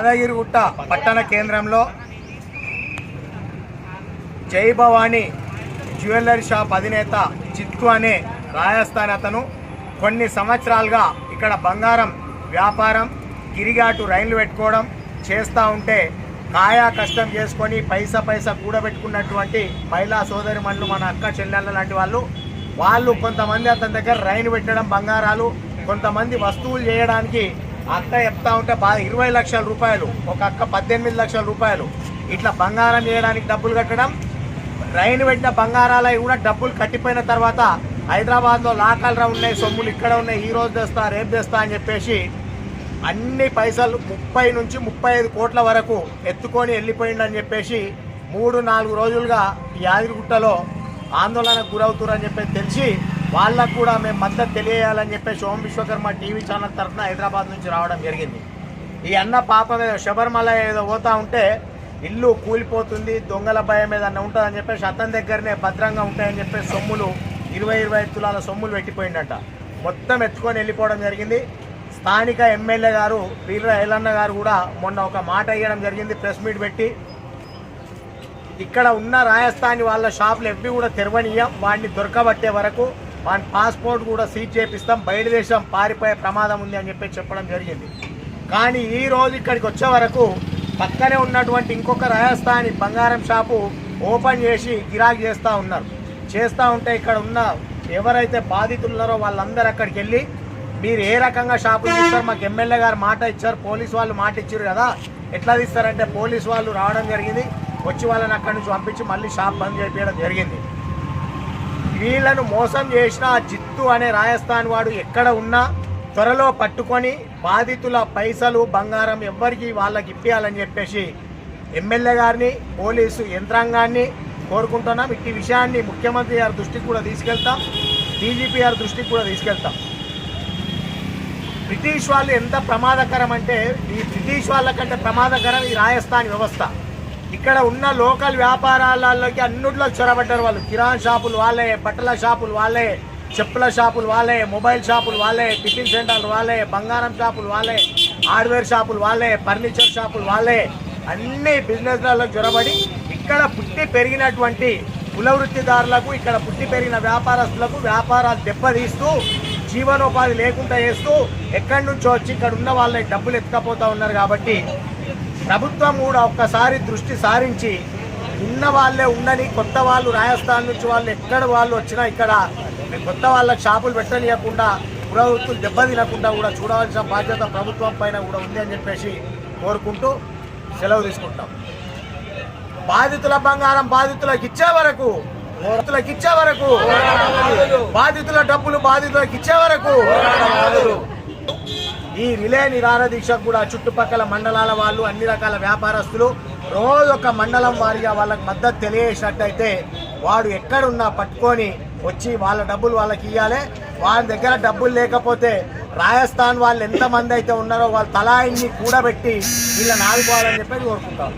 యాదగిరిగుట్ట పట్టణ కేంద్రంలో జై భవానీ జ్యువెలరీ షాప్ అధినేత చిత్తు అనే రాజస్థాన్ అతను. కొన్ని సంవత్సరాలుగా ఇక్కడ బంగారం వ్యాపారం గిరిగాటు రైళ్ళు పెట్టుకోవడం చేస్తూ ఉంటే కాయా కష్టం చేసుకొని పైసా పైసా కూడబెట్టుకున్నటువంటి మహిళా సోదరి మనులు మన అక్క చెల్లెళ్ళ లాంటి వాళ్ళు. వాళ్ళు కొంతమంది అతని దగ్గర రైలు పెట్టడం బంగారాలు కొంతమంది వస్తువులు చేయడానికి అక్క చెప్తా ఉంటే బాగా ఇరవై లక్షల రూపాయలు ఒక అక్క పద్దెనిమిది లక్షల రూపాయలు. ఇట్లా బంగారం చేయడానికి డబ్బులు కట్టడం రైలు పెట్టిన బంగారాలవి కూడా డబ్బులు కట్టిపోయిన తర్వాత హైదరాబాద్లో లాకల్రా ఉన్నాయి సొమ్ములు ఇక్కడ ఉన్నాయి ఈ రోజు తెస్తా రేపు తెస్తా అని చెప్పేసి అన్ని పైసలు ముప్పై నుంచి ముప్పై ఐదు కోట్ల వరకు ఎత్తుకొని వెళ్ళిపోయిండని చెప్పేసి మూడు నాలుగు రోజులుగా ఈ యాదగిరిగుట్టలో ఆందోళనకు గురవుతురని చెప్పేసి తెలిసి వాళ్ళకు కూడా మేము మద్దతు తెలియాలని చెప్పేసి ఓం విశ్వకర్మ టీవీ ఛానల్ తరఫున హైదరాబాద్ నుంచి రావడం జరిగింది. ఈ అన్న పాప ఏదో శబరిమల ఏదో పోతా ఉంటే ఇల్లు కూలిపోతుంది దొంగల భయం ఏదన్నా ఉంటుందని చెప్పేసి అతని దగ్గరనే భద్రంగా ఉంటాయని చెప్పేసి సొమ్ములు ఇరవై ఇరవై తులాల సొమ్ములు పెట్టిపోయిండట మొత్తం ఎత్తుకొని వెళ్ళిపోవడం జరిగింది. స్థానిక ఎమ్మెల్యే గారు వీర ఎల్లన్న గారు కూడా మొన్న ఒక మాట ఇవ్వడం జరిగింది ప్రెస్ మీట్ పెట్టి. ఇక్కడ ఉన్న రాజస్థానీ వాళ్ళ షాపులు ఎవ్వి కూడా తెరవనీయం వాడిని దొరకబట్టే వరకు వాని పాస్పోర్ట్ కూడా సీజ్ చేపిస్తాం బయట దేశం పారిపోయే ప్రమాదం ఉంది అని చెప్పి చెప్పడం జరిగింది. కానీ ఈ రోజు ఇక్కడికి వచ్చే వరకు పక్కనే ఉన్నటువంటి ఇంకొక రాజస్థానీ బంగారం షాపు ఓపెన్ చేసి గిరాకీ చేస్తూ ఉన్నారు. చేస్తూ ఉంటే ఇక్కడ ఉన్న ఎవరైతే బాధితులు ఉన్నారో వాళ్ళందరూ అక్కడికి వెళ్ళి మీరు ఏ రకంగా షాపులు తీస్తారు మాకు ఎమ్మెల్యే గారు మాట ఇచ్చారు పోలీస్ వాళ్ళు మాట ఇచ్చారు కదా ఎట్లా తీస్తారంటే పోలీస్ వాళ్ళు రావడం జరిగింది వచ్చి వాళ్ళని అక్కడి నుంచి పంపించి మళ్ళీ షాప్ బంద్ చేయడం జరిగింది. వీళ్ళను మోసం చేసిన ఆ జిత్తు అనే రాజస్థాన్ వాడు ఎక్కడ ఉన్నా త్వరలో పట్టుకొని బాధితుల పైసలు బంగారం ఎవ్వరికి వాళ్ళకి ఇప్పియాలని చెప్పేసి ఎమ్మెల్యే గారిని పోలీసు యంత్రాంగాన్ని కోరుకుంటున్నాం. ఇట్టి విషయాన్ని ముఖ్యమంత్రి గారి దృష్టికి కూడా తీసుకెళ్తాం. డీజీపీ గారి దృష్టికి కూడా తీసుకెళ్తాం. బ్రిటిష్ వాళ్ళు ఎంత ప్రమాదకరం అంటే ఈ బ్రిటిష్ వాళ్ళకంటే ప్రమాదకరం ఈ రాజస్థాన్ వ్యవస్థ. ఇక్కడ ఉన్న లోకల్ వ్యాపారాలలోకి అన్నిట్లో చొరబడ్డారు వాళ్ళు. కిరాణ్ షాపులు వాళ్ళే బట్టల షాపులు వాళ్ళే చెప్పుల షాపులు వాళ్ళే మొబైల్ షాపులు వాళ్ళే టిఫిన్ సెంటర్లు వాళ్ళే బంగారం షాపులు వాళ్ళే హార్డ్వేర్ షాపులు వాళ్ళే ఫర్నిచర్ షాపులు వాళ్ళే. అన్ని బిజినెస్లలో చొరబడి ఇక్కడ పుట్టి పెరిగినటువంటి కుల వృత్తిదారులకు ఇక్కడ పుట్టి పెరిగిన వ్యాపారస్తులకు వ్యాపారాలు దెబ్బతీస్తూ జీవనోపాధి లేకుండా చేస్తూ ఎక్కడి నుంచో వచ్చి ఇక్కడ ఉన్న వాళ్ళకి డబ్బులు ఎత్తుకపోతూ ఉన్నారు కాబట్టి ప్రభుత్వం కూడా ఒక్కసారి దృష్టి సారించి ఉన్న వాళ్ళే ఉండని కొత్త వాళ్ళు రాజస్థాన్ నుంచి వాళ్ళు ఎక్కడ వాళ్ళు వచ్చినా ఇక్కడ కొత్త వాళ్ళ షాపులు పెట్టనీయకుండా ప్రభుత్వం దెబ్బతినకుండా కూడా చూడవలసిన బాధ్యత ప్రభుత్వం పైన కూడా ఉంది అని చెప్పేసి కోరుకుంటూ సెలవు తీసుకుంటాం. బాధితుల బంగారం బాధితులకు ఇచ్చే వరకు బాధితులకు ఇచ్చే వరకు బాధితుల డబ్బులు బాధితులకు ఇచ్చే వరకు ఈ రిలే నిరాహార దీక్ష కూడా చుట్టుపక్కల మండలాల వాళ్ళు అన్ని రకాల వ్యాపారస్తులు రోజు ఒక మండలం వారిగా వాళ్ళకి మద్దతు తెలియజేసినట్టయితే వాడు ఎక్కడున్నా పట్టుకొని వచ్చి వాళ్ళ డబ్బులు వాళ్ళకి ఇవ్వాలి వాళ్ళ దగ్గర డబ్బులు లేకపోతే రాజస్థాన్ వాళ్ళు ఎంతమంది అయితే ఉన్నారో వాళ్ళ తలాయిని కూడబెట్టి వీళ్ళని ఆడుకోవాలని చెప్పి కోరుకుంటాం.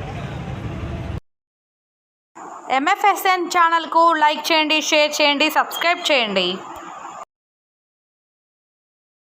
ఎంఎఫ్ఎస్ఎన్ ఛానల్కు లైక్ చేయండి షేర్ చేయండి సబ్స్క్రైబ్ చేయండి.